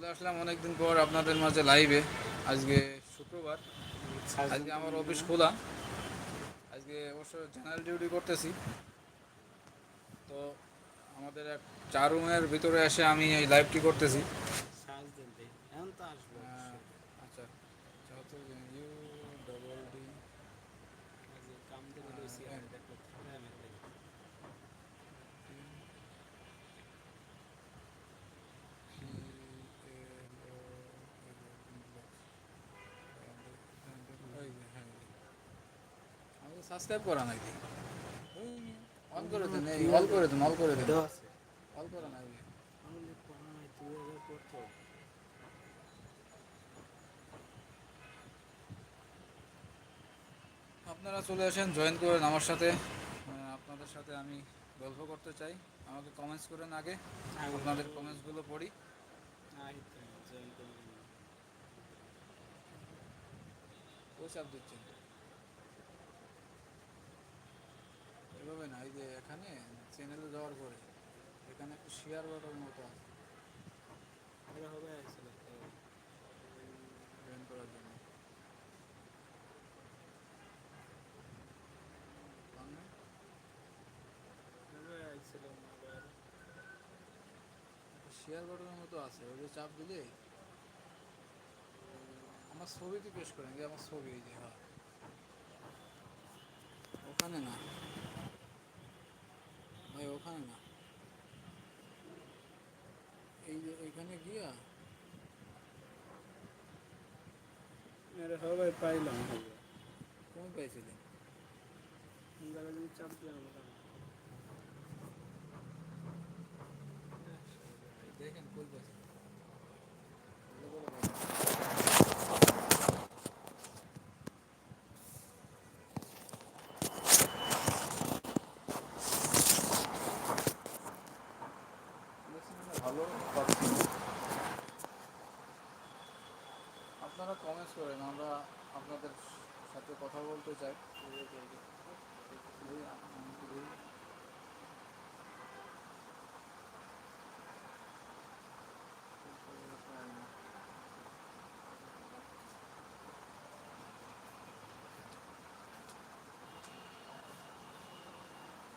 চলে আসলাম অনেকদিন পর আপনাদের মাঝে লাইভে আজকে শুক্রবার। আজকে আমার অফিস খোলা। আজকে অবশ্য জেনারেল ডিউটি করতেছি। তো আমাদের এক চার রুমের ভিতরে এসে আমি এই লাইভটি করতেছি। সাবস্ক্রাইব করা নাকি? অন করে দেন এই অল করে দেন অল করে দেন। অল করা পড়তো আপনারা চলে আসেন জয়েন করেন আমার সাথে। আপনাদের সাথে আমি গল্প করতে চাই। আমাকে কমেন্টস করেন আগে। আপনাদের কমেন্টসগুলো পড়ি। আই তো এভাবে না এই যে এখানে চ্যানেলে যাওয়ার পরে এখানে একটু শেয়ার বাটন মতো আছে। এটা হবে আসলে তো জয়েন করার জন্য। শেয়ার বাটনের মতো আছে ওই যে চাপ দিলে আমার ছবিতে পেশ করেন যে আমার ছবি এই যে হ্যাঁ। ওখানে না। ভাই ওখানে না? এই যে এখানে গিয়া? এটা হবে পাইলাম। হবে কোন পাইছিলেন যদি চাপ দিলাম দেখেন কোন পাইছিলেন আপনারা কমেন্টস করেন আমরা আপনাদের সাথে কথা বলতে চাই এই আমি তো এই-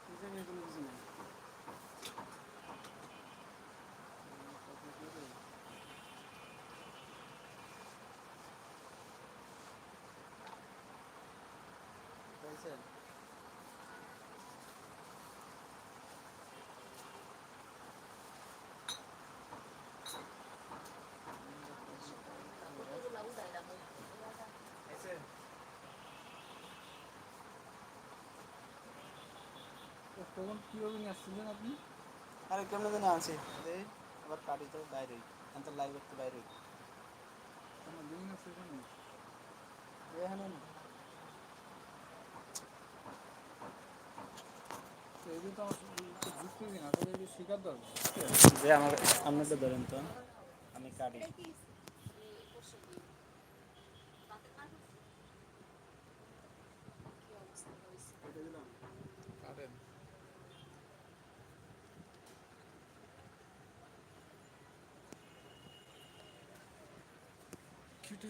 এই জায়গায় কোনো কিছু নাই পাইছেন তখন কীভাবে নিয়ে আসছিলেন আপনি? আরে কেমন দিন আছে দে আবার কাটি তো বাইরে এখন তো লাইভ করতে বাইরে আমার দিন আছে এখানে? এখানে তো তো ধরেন তো আমি কেটে।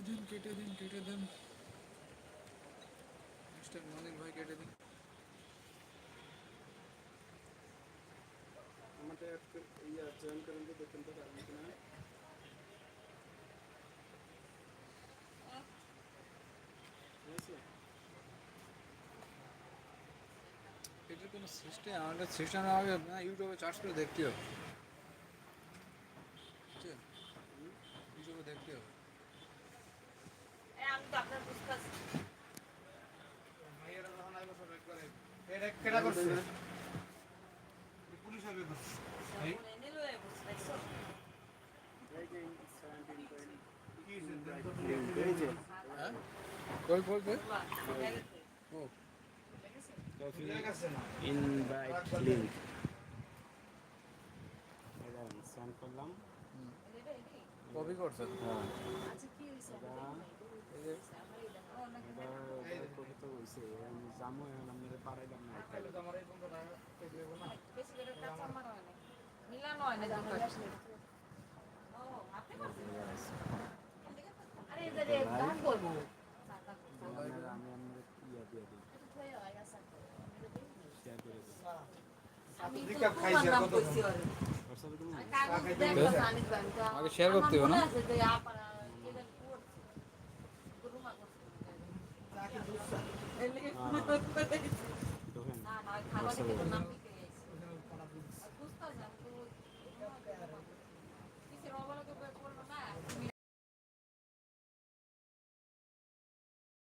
দিন কেটে দিন কেটে দিন মিস্টার মনির ভাই কেটে দিন আমাদের একটু ইয়া জয়েন করেন তো দেখেন তো কারণ কিনা হয়েছে এটার কোনো সিস্টেম আমাদের সিস্টেম আমাকে না ইউটিউবে চার্জ করে দেখতে হবে বুঝছেন? ইউটিউবে দেখতে হবে আমি তো আপনার বুঝতেছি। নিলো বুঝতেছো এই যে হ্যাঁ কই কই কই ও ইনভাইট লিংক সেন্ড করলাম কপি করছেন হ্যাঁ আচ্ছা কি হইছে এই যে এটা কবিতা হয়েছে আমি জামু এখন আপনাদের পারাইলাম না? বেশি করে কাঁচা কপি করছেন? হ্যাঁ। আমি আপনার ইয়া দিয়ে দিই। শেয়ার করে আগে শেয়ার করতে হবে না? না, না,